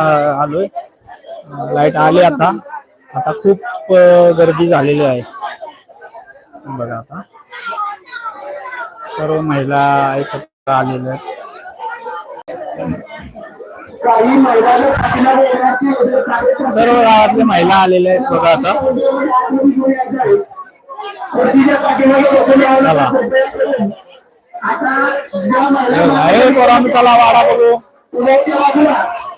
आलोय. लाइट आली आता. आता खूप गर्दी झालेली आहे. बघा आता. सर्व महिला एकत्र आलेल्या सर्व गावातले महिला आलेल्या आहेत बघा आता. चला. हे चला वाडा बघू. पुण्याच्या बाजूला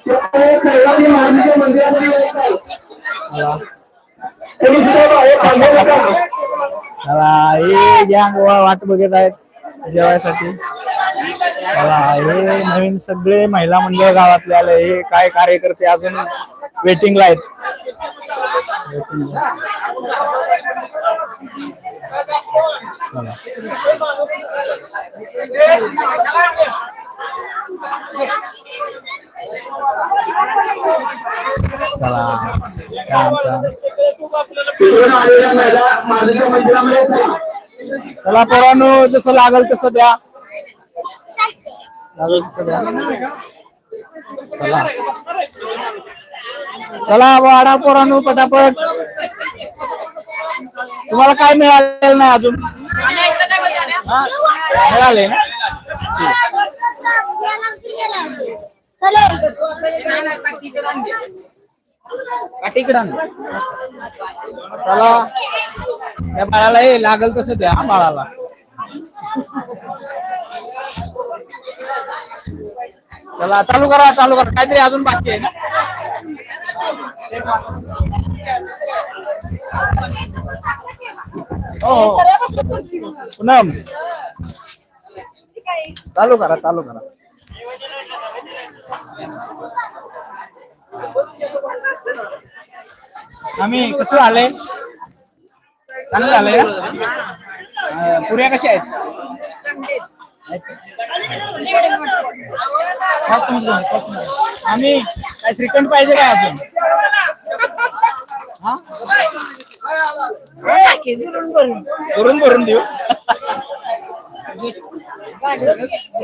महाराजांच्या मंदिरामध्ये सुद्धा बाहेर थांबू नका. हे गँग वाट बघत आहेत जेवायसाठी हे नवीन सगळे महिला मंडळ गावातले आले हे काय कार्यकर्ते अजून वेटिंगला आहेत Waiting चला छान छान चला. पोरांनो जसं लागल तसं द्या. लागल तसं द्या. चला. चला वाडा पोरांनो पटापट. तुम्हाला काय मिळालेलं नाही अजून? मिळाले ना? आण. चला. त्या बाळाला हे लागल तसं द्या हा बाळाला. चला चालू करा चालू करा. काहीतरी अजून बाकी आहे ना? हो हो. पूनम. चालू करा चालू करा. आम्ही कसं झालंय चांगलं झालंय का? पुऱ्या कशा आहेत मध्ये, मध्ये. आम्ही काय श्रीखंड पाहिजे काय अजून हा? भरून भरून देऊ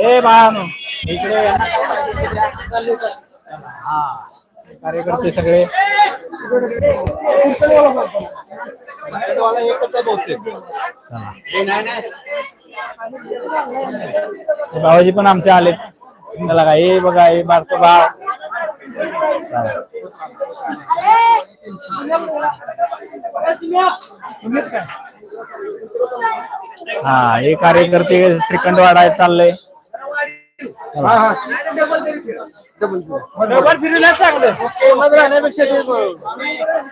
ए बाळानो इकडे हा कार्यकर्ते सगळे. एकच भावाजी पण आमचे आलेत. त्याला काय हे बघा हे बारक बा. हा हे कार्यकर्ते श्रीखंड वाढायला चाललंय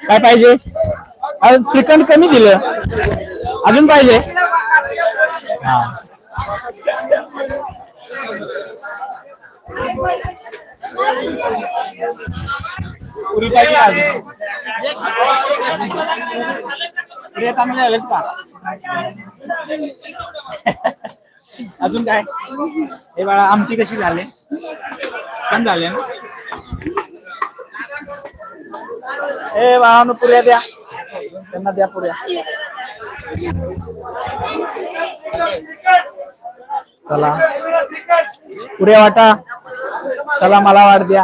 काय पाहिजे? अजून श्रीखंड कमी दिलं. अजून पाहिजे? हा. पुरी पाहिजे अजून? पुऱ्या चांगल्या आलेत का? अजून काय? हे बाळा आमटी कशी झाले? पण झाले ना? ए बाळानं पुऱ्या द्या. त्यांना द्या पुऱ्या चला. पुऱ्या वाटा. चला मला वाट द्या.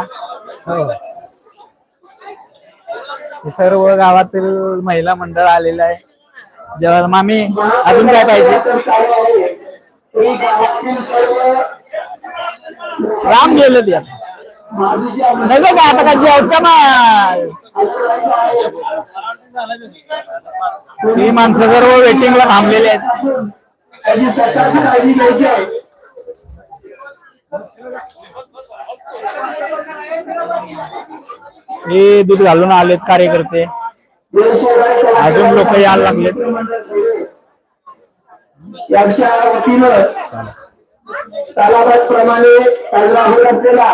हो. सर्व गावातील महिला मंडळ आलेलं आहे. जेव्हा मामी अजून काय पाहिजे? राम गेलं नाही गं बा, आता काय जेवता ना ही माणसं सर्व वेटिंगला थांबलेली आहेत. हे दूध घालून आलेत कार्यकर्ते. अजून लोक यायला लागलेत. यांच्या तालाबादप्रमाणे साजरा होत असलेला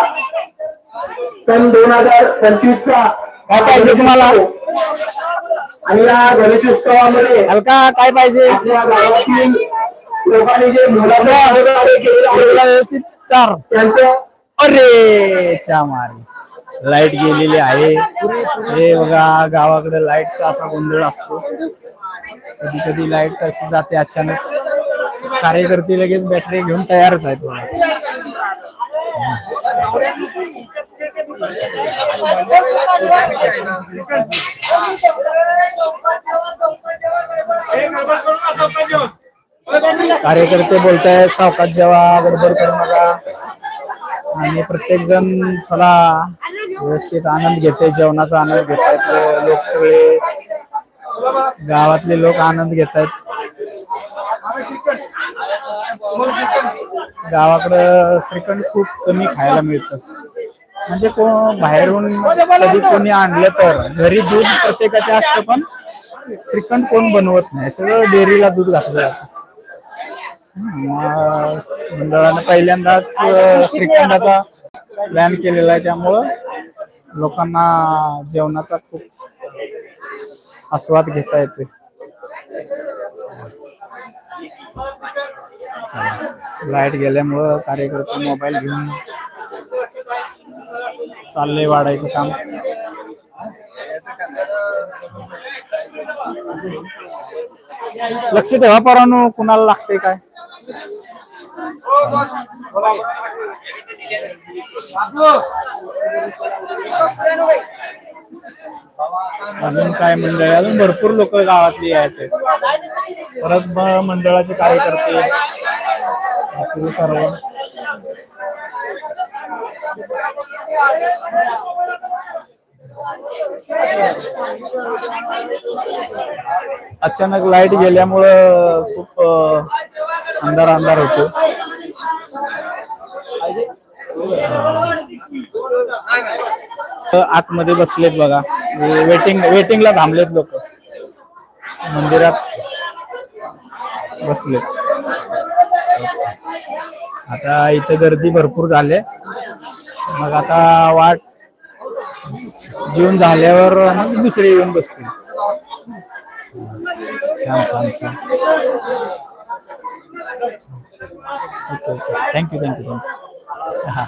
सन दोन हजार पंचवीसचा काय पाहिजे तुम्हाला. आणि या गणेशोत्सवामध्ये हलका काय पाहिजे? आपल्या गावातील लोकांनी जे केलेले आहे तुला व्यवस्थित. चार. त्यांचं अरे मारी लाइट गेलेली आहे. हे बघा गावाकडे लाईटचा असा गोंधळ असतो. कधी कधी लाइट अशी जाते अचानक. कार्यकर्ते लगेच बॅटरी घेऊन तयारच आहेत कार्यकर्ते बोलताय सावकाश जेवा गडबड करू नका. आणि प्रत्येक जण चला व्यवस्थित आनंद घेते जेवणाचा आनंद घेत आहेत लोक सगळे गावातले लोक आनंद घेत आहेत गावाकडं श्रीखंड खूप कमी खायला मिळतं. म्हणजे कोण बाहेरून कधी कोणी आणलं तर घरी दूध प्रत्येकाचे असतं पण श्रीखंड कोण बनवत नाही. सगळं डेअरीला दूध घातलं जातं. मंडळानं पहिल्यांदाच श्रीखंडाचा प्लॅन केलेला आहे त्यामुळं लोकांना जेवणाचा खूप आस्वाद घेता येतोय. लाइट गेल्यामुळं कार्यकर्ते मोबाईल घेऊन चाललंय वाढायचं काम. लक्ष ठेवा परानो कुणाला लागतंय काय? अजून काय मंडळ? अजून भरपूर लोक गावातली यायचे. परत मंडळाचे कार्यकर्ते. सर्व. अचानक लाइट गेल्यामुळं खूप अंधार अंधार होतो. आतमध्ये बसलेत बघा. वेटिंग वेटिंगला थांबलेत लोक. मंदिरात बसलेत. आता इथे गर्दी भरपूर झाले. मग आता वाट जेवण झाल्यावर मग दुसरे येऊन बसतील. छान छान छान. Okay okay. Thank you thank you thank you हा.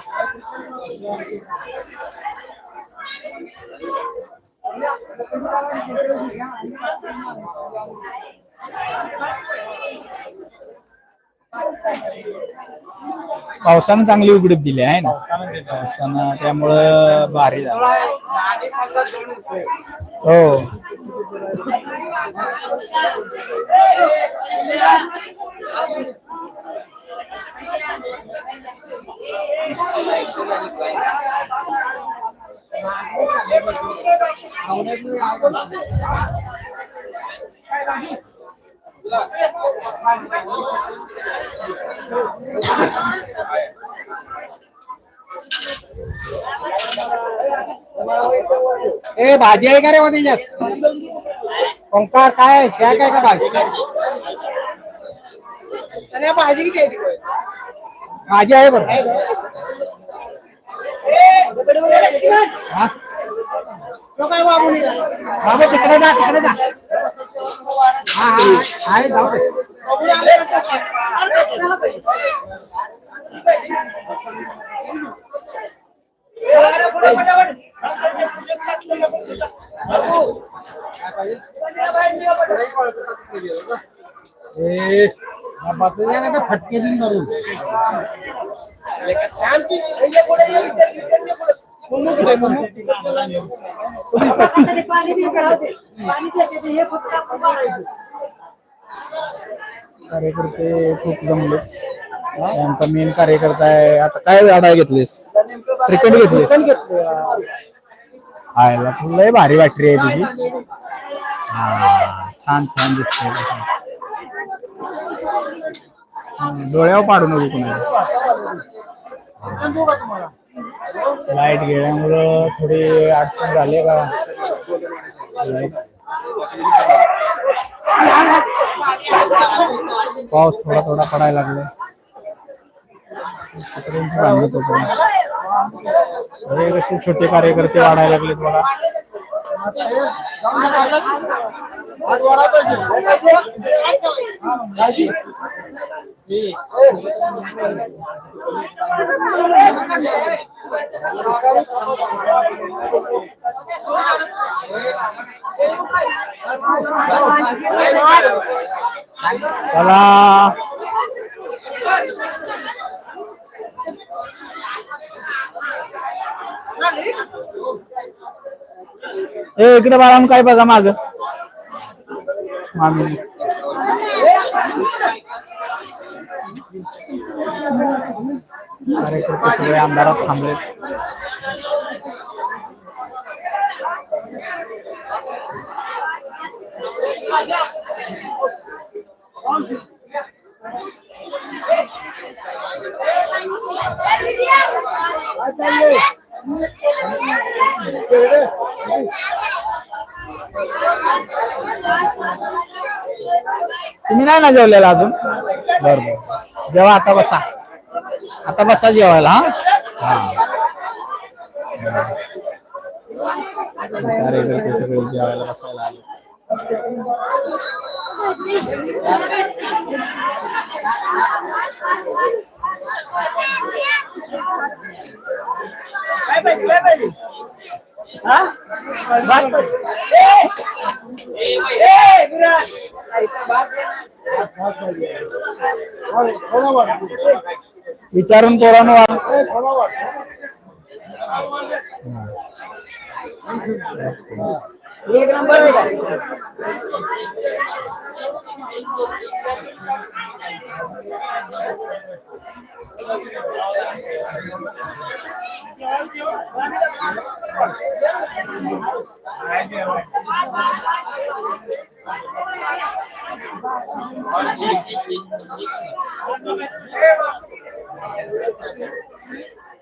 पावसानं चांगली उघडीप दिली आहे ना? पावसानं त्यामुळं भारी झालं. हो. ए भाजी आहे का रे त्याच्यात ओंकार काय आहे? शेळ काय का भाजी भाजी किती आहे भाजी आहे बरं? तिकडे जा तिकडे जा. हा हा आहे जाऊ फटके कार्यकर्ते खूप जमले. यांचा मेन कार्यकर्ता आहे. आता काय आडाय घेतलीस? श्रीखंड घेतलीस? आयला लय भारी बॅटरी आहे तुझी छान छान दिसते डोळ्यावर पाडू नको कुणाला लाइट गेल्यामुळं थोडी अडचण झाली का? लाइट. पाऊस थोडा थोडा पडायला लागला अरे कसे छोटे कार्यकर्ते वाढायला लागलेत बघा. चला ए इकडे बाळा काय बघा माग मामी कार्यकर्ते सगळे आमदारात थांबलेत तुम्ही नाही ना जेवलेला अजून? बर. जेवा आता बसा. आता बसा जेवायला हा? हा कार्यकर्ते सगळे जेवायला बसायला आले. विचारून पोरानं एक Thank you.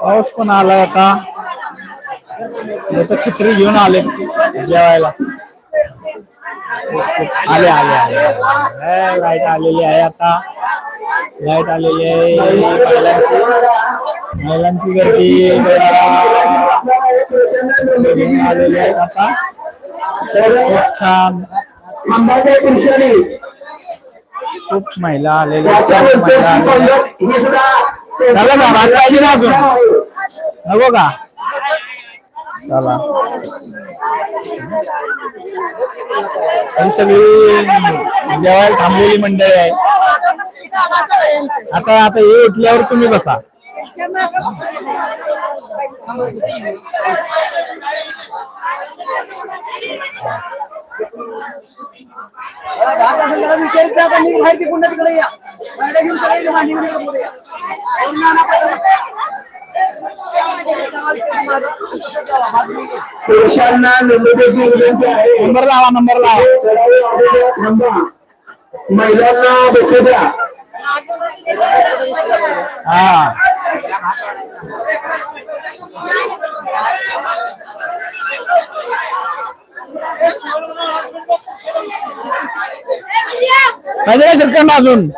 पाऊस पण आलाय आता. लोक छत्री घेऊन आले जेवायला. आले आले आले. लाइट आलेली आहे आता. लाइट आलेली आहे महिलांची. महिलांची गर्दी आलेली आहे आता. खूप छान. खूप महिला आलेल्या आहेत, सर्व महिला आलेल्या आहेत. ही सुद्धा झालं का? भात पाहिजे ना अजून? नको का चला ही सगळी जेवायला थांबलेली मंडळी आहे आता आता हे इथल्यावर तुम्ही बसा पुरुषांना नम्रतेची विनंती आहे. नंबर लावा नंबर लावा. थांबा महिलांना बसू द्या. हा. पाहिजे का श्रीखंड अजून.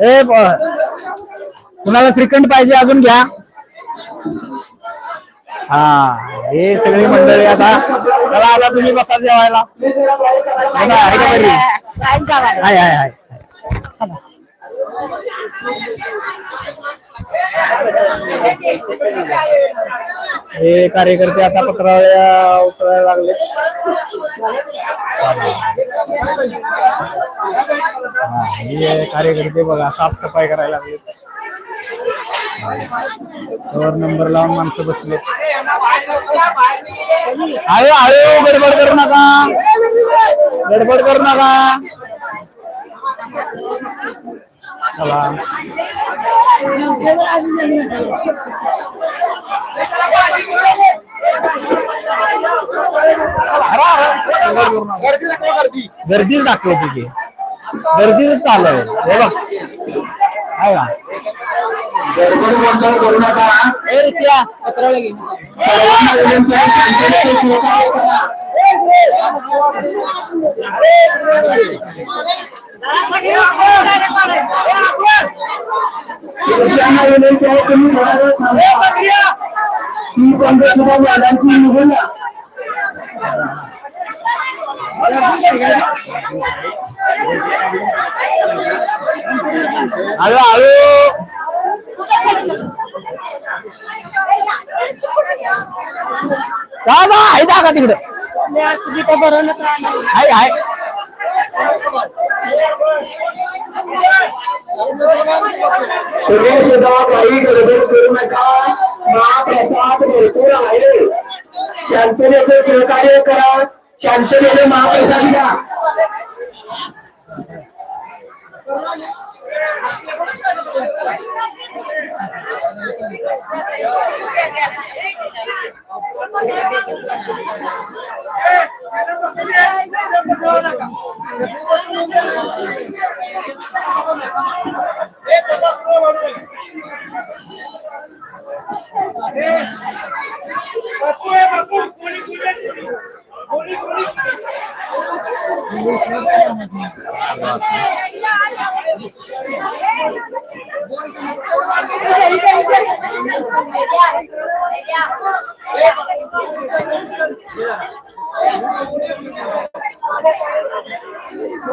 ए ब- कुणाला श्रीखंड पाहिजे अजून घ्या. हा हे सगळी मंडळी आता चला आता तुम्ही बसा जेवायला. हो हाय हाय हाय हे कार्यकर्ते आता पत्रावळ्या उचलायला लागले. हा हे कार्यकर्ते बघा साफसफाई करायला लागले. वर नंबर लावून माणसं बसले हळू हळू गडबड करू नका. गडबड करू नका. चला अरे, अरे, गडबड करू नका. गर्दीच दाखवते की गर्दीच चालू आहे हे बघ आहे का गडबड गोंधळ करू नका सर्वांना विनंती सगळ्यांना विनंती आहे तुम्ही. ही वादांची निघून. हळू हळू जा जा आहे का तिकडं आहे आहे तुम्ही सुद्धा काही गडबड करू नका महाप्रसाद भरपूर आहे शांततेचे सहकार्य करा शांततेने महाप्रसाद घ्या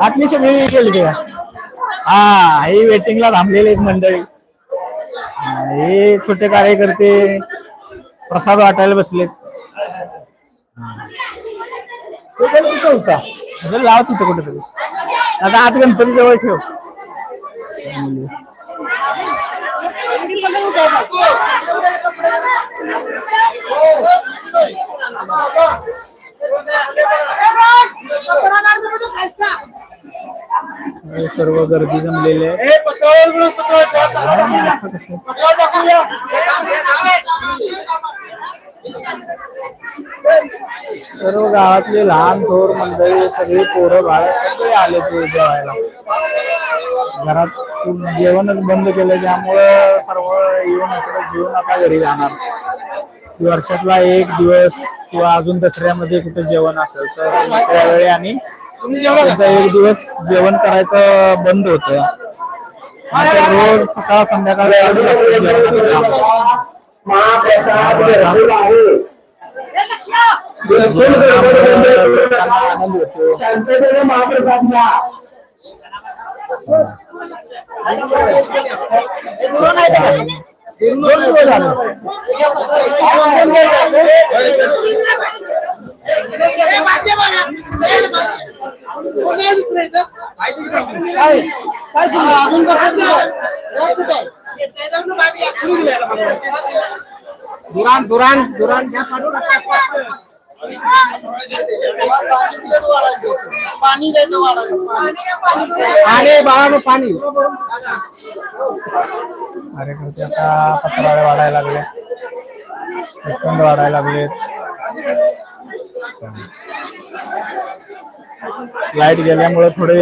आतली सगळी गेली ते हा हे वेटिंगला थांबलेले आहेत मंडळी. हा, छोटे कार्यकर्ते प्रसाद वाटायला बसलेत. कुठं होता? लाव तिथं कुठेतरी. आता आत गणपती जवळ ठेव हे सर्व गर्दी जमलेली आहे. असं कसं? सर्व गावातले लहान थोर मंडळी सगळी पोरं बाळ सगळे आले ते जेवायला. घरात जेवणच बंद केलं त्यामुळं सर्व येऊन इकडे जेवून आता घरी जाणार. वर्षातला एक दिवस किंवा अजून दसऱ्यामध्ये कुठे जेवण असेल तर त्यावेळी आणि त्यांचा एक दिवस जेवण करायचं बंद होतं. नाहीतर रोज सकाळ संध्याकाळ चालू असतं जेवणाचं काम. महाप्रसाद भरपूर आहे. बिलकुल गडबड बंद करू लोकांना नका. आनंद होतो. शांततेने महाप्रसाद घ्या. दोन दिवस झाले. दुरान दुरान दुरान पाठवून पाणी. बाळानं पाणी. कार्यकर्ते आता पत्रावळ्या वाढायला लागले सेकंद वाढायला लागलेत. लाइट गेल्यामुळे थोडे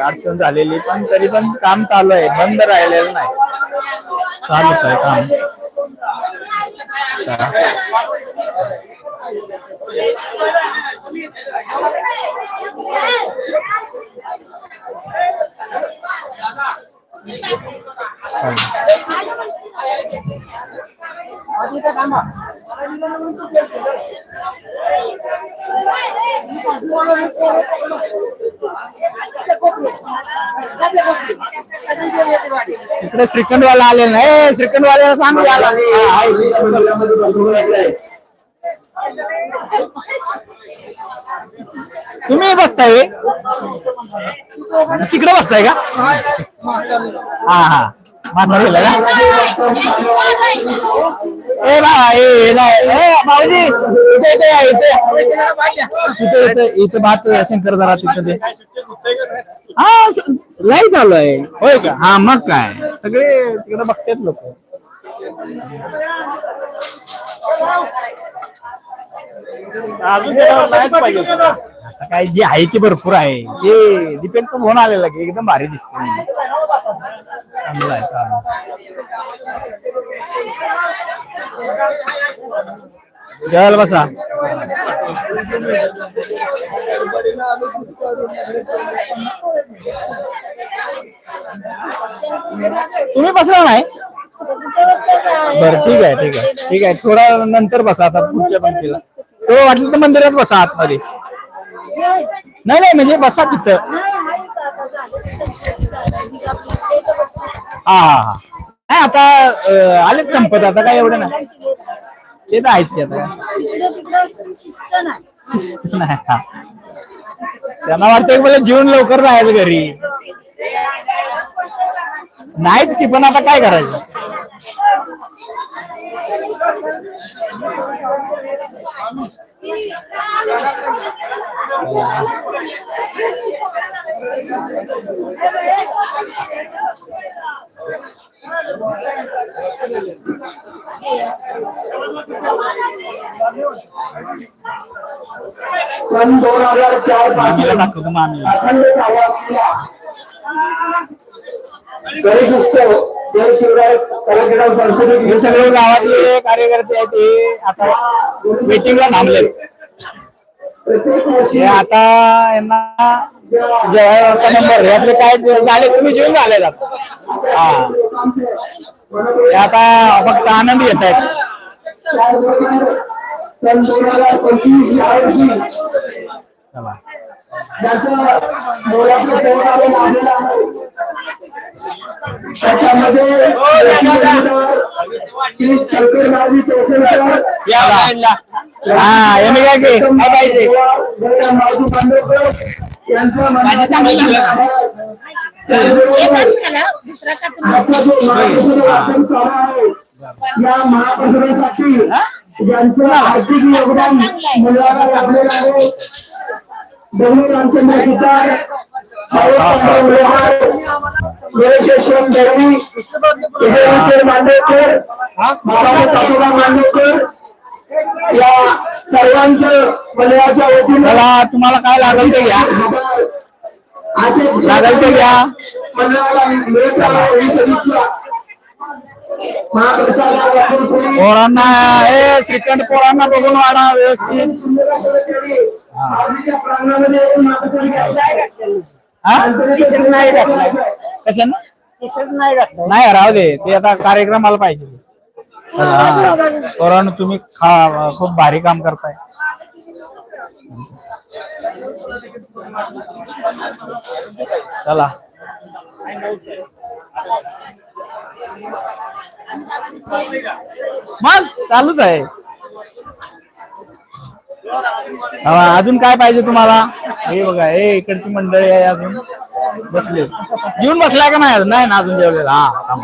अडचण झालेली पण तरी पण काम चालू आहे. बंद राहिलेलं नाही. चालूच आहे काम. चला. इकडे श्रीखंडवाला आले नाही श्रीखंडवाल्याला सांग यायला. हा, आहे. मंडळामध्ये भरपूर लागले आहे. तुम्ही बसताय व्हय? तिकडे बसताय का हा हा म्हातारीला का ए बा ए भाऊजी इथे इथे इथे. इथे इथे इथे भात शंकर जरा तिथं ते हा लय चालू आहे. होय का? हा मग काय? सगळे तिकडे बघतात लोक. काय जी आहे ती भरपूर आहे. ते दीपेकचा फोन आलेला की एकदम भारी दिसते चांगलं आहे जेवायला बसा. तुम्ही बसला नाही? बरं ठीक आहे ठीक आहे. ठीक आहे थोडा नंतर बसा आता पुढच्या पंक्तीला. थोडं वाटलं तर मंदिरात बसा आतमध्ये. नाही. नाही म्हणजे बसा तिथं. हा हा हा. नाही आता अं, आलेच संपत आता काय एवढं नाही. ते तर आहेच की आता. शिस्त नाही हा. त्यांना वाटतं की मला जीवन लवकर जायचं घरी. नाहीच की पण आता काय करायचं? सन दोन हजार चारपासून अखंड असलेला गणेश उत्सव शिवराय संस्कृती हे सगळे गावातले कार्यकर्ते आहेत ते आता मीटिंगला थांबले हे आता यांना जेवायला नंबर यातले काय झाले तुम्ही जेवून झाले आता. हा. हे आता फक्त आनंद घेत आहेत. सन दोन हजार पंचवीस या वर्षी चला ज्याचं मोलाचं सहकार्य लाभलेलं आहे त्याच्यामध्ये चौकेकर या हा यांनी काय काय पाहिजे यांचं मनापासून आभार. एकच खाला दुसरा का तुम्ही? या महाप्रसादासाठी ज्यांचं आर्थिक योगदान मुलाला लाभलेलं आहे. दगडू रामचंद्र सुतार सावरपांडव लोहार वीरशेषम दळवी विजयविजय मांडवकर महाराज तातोबा मांडवकर या सर्वांचं मंडळाच्या वतीनं चला तुम्हाला काय लागेल ते घ्या. आजच लागेल ते घ्या. पोरांना हे श्रीखंड पोरांना बघून वाढा व्यवस्थित. हा. नाही घातलाय. कशानं नाही राहू दे. ते आता कार्यक्रमाला पाहिजे. हा. पोरांनो तुम्ही खा खूप भारी काम करताय. चला. मग चालूच आहे. हा, अजून काय पाहिजे तुम्हाला? हे बघा हे इकडची मंडळी आहे अजून. बसले. जेवून बसलाय का नाही अजून? नाही ना अजून जेवलेला. हा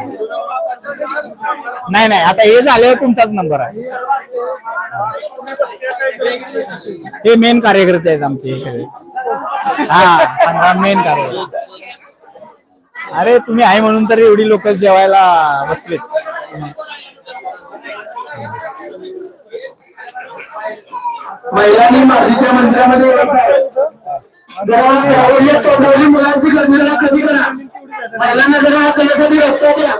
नाही नाही आता हे झाल्यावर तुमचाच नंबर आहे. हे मेन कार्यकर्ते आहेत आमचे हे सगळे. हा सांगा मेन कार्यकर्ते. अरे तुम्ही आहे म्हणून तर एवढी लोक जेवायला बसलेत. महिलांनी मातीच्या मंदिरामध्ये मुलांची गर्दी कमी करा. महिलांना जरा करण्यासाठी रस्ता द्या.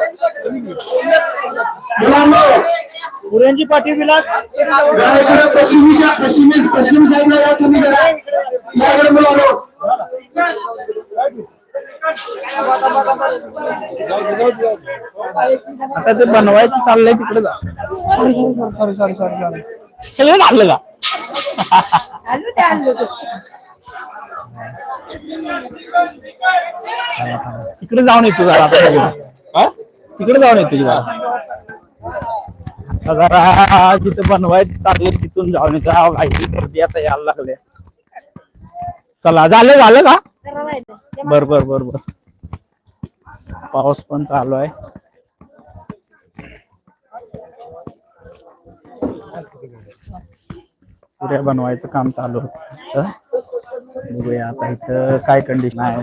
मुलांना पुऱ्यांची पाठी विलास. जरा इकडे पश्चिमीच्या पश्चिमी पश्चिम साईडला या तुम्ही जरा. याकडे मुलांनो. आता ते बनवायचं चाललंय तिकडे जा. Sorry sorry sorry sorry sorry sorry सगळं झालं का? तिकडे जाऊन येतो जरा? तिकडे जाऊन येतो की जरा जिथं बनवायचं चालले तिथून जाऊन येतो. गर्दी आता यायला लागले. चला झालं झालं का? बर बर बर बर. पाऊस पण चालू आहे. पुऱ्या बनवायचं काम चालू होत. बघूया आता इथं काय कंडिशन आहे.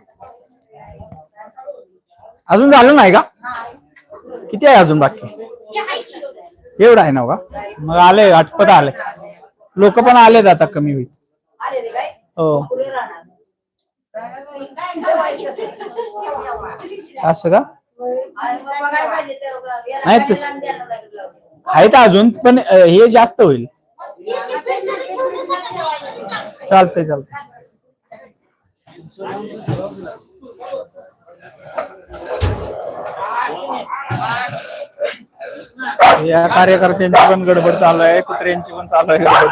अजून झालं नाही का? किती आहे अजून बाकी? एवढं आहे ना हो का? मग आले आटपत आले. लोक पण आलेत आता कमी होईल हो. असं का? नाही तस- आहेत अजून पण हे जास्त होईल. चालतंय चालतंय. या कार्यकर्त्यांची पण गडबड चालू आहे कुत्र्यांची पण चालू आहे गडबड.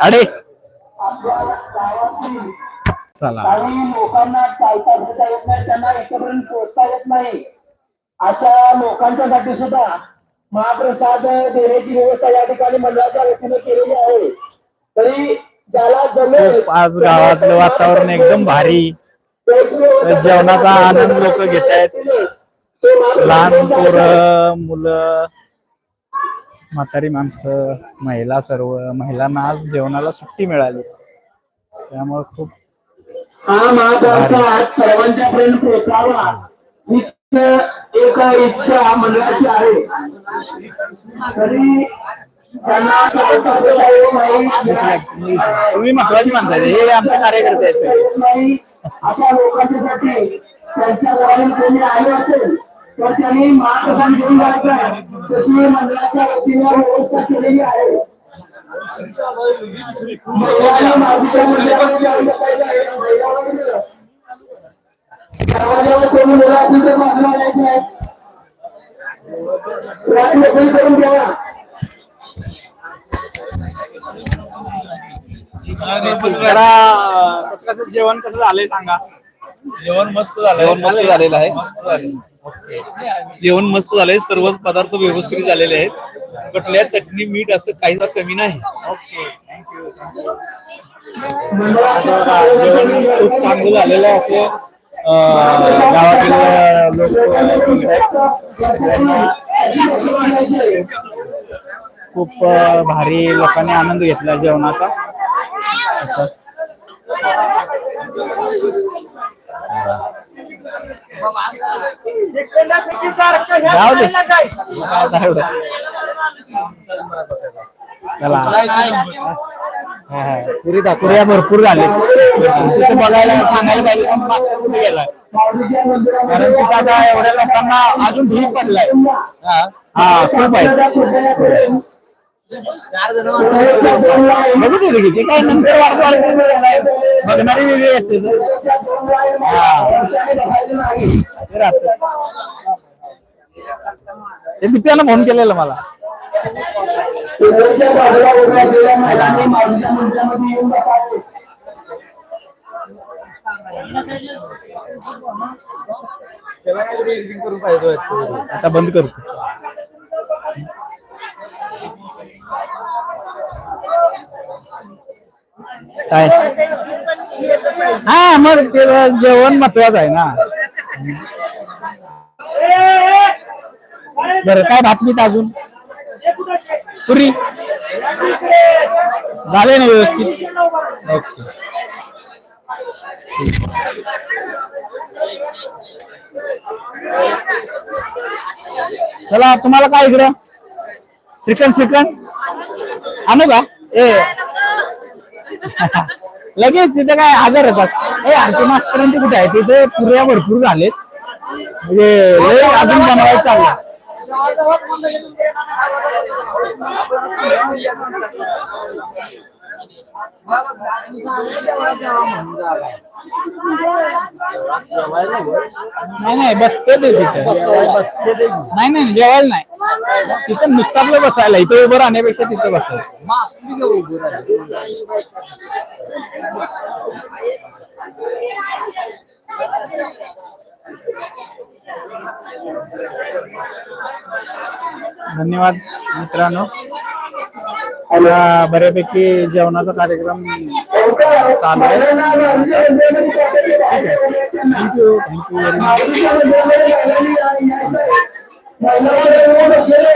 अडे! चला. लोकांना चालता फिरता येत नाही त्यांना इथपर्यंत पोहोचता येत नाही. अशा लोकांच्यासाठी सुद्धा महाप्रसाद देण्याची व्यवस्था या ठिकाणी मंडळाच्या वतीने केलेली आहे. तरी खूप आज गावातलं वातावरण एकदम भारी. जेवणाचा आनंद लोक घेत आहेत. लहान पोरं मुलं म्हातारी माणसं महिला सर्व महिलांना आज जेवणाला सुट्टी मिळाली. त्यामुळे खूप एक इच्छा मंडळाची आहे. तरी तुम्ही महत्वाची माणसं हे आमचे कार्यकर्ते आहेत सगळे. येत नाही अशा लोकांच्यासाठी त्यांच्या कोणी आले असेल तर त्यांनी महाप्रसाद घेऊन जायचं तशी मंडळाच्या वतीने व्यवस्था केलेली आहे. कोणी करून द्यावा जरा कसं कसं जेवण कसं झालंय सांगा? जेवण मस्त झालंय. जेवण मस्त झालेलं आहे. मस्त झालेलं आहे. जेवण मस्त झालंय. सर्वच पदार्थ व्यवस्थित झालेले आहेत. कुठल्या चटणी मीठ असं काही कमी नाही. असं जेवण खूप चांगलं झालेलं आहे असं अं, गावातील लोक खूप भारी लोकांनी आनंद घेतला जेवणाचा. असं. जाऊ दे. चला. हा, हा. पुरी पुऱ्या भरपूर झाले. तिथे बघायला सांगायला पाहिजे पण मास्तर कुठे गेलाय. कारण तिथं आता एवढ्या लोकांना अजून ढीक पडलाय. हा खूप आहे. बघू दे की काय नंतर वाढत वाढत बघणारी वेगळी असते ते दिप्यानं फोन केलेला मला आता बंद करतो काय? हा मग ते जेवण महत्वाचं आहे ना. बरं काय बातमीत अजून? पुरी. झाले ना व्यवस्थित? ओके. चला तुम्हाला काय इकडं? श्रीकांत श्रीकांत. आणू का? ए. लगेच तिथे काय हजार असतात. ए आरती मास्तरांची कुठे आहे? तिथे पुऱ्या भरपूर झालेत. म्हणजे लय अजून बनवायचं चाललं. नाही नाही बसते ते तिथे. नाही नाही जेवायला नाही. तिथं नुसतं आपलं बसायला इथं उभं राहण्यापेक्षा तिथं बसायला. धन्यवाद मित्रांनो. आता बऱ्यापैकी जेवणाचा कार्यक्रम चालू आहे. थँक्यू. थँक्यू. Very much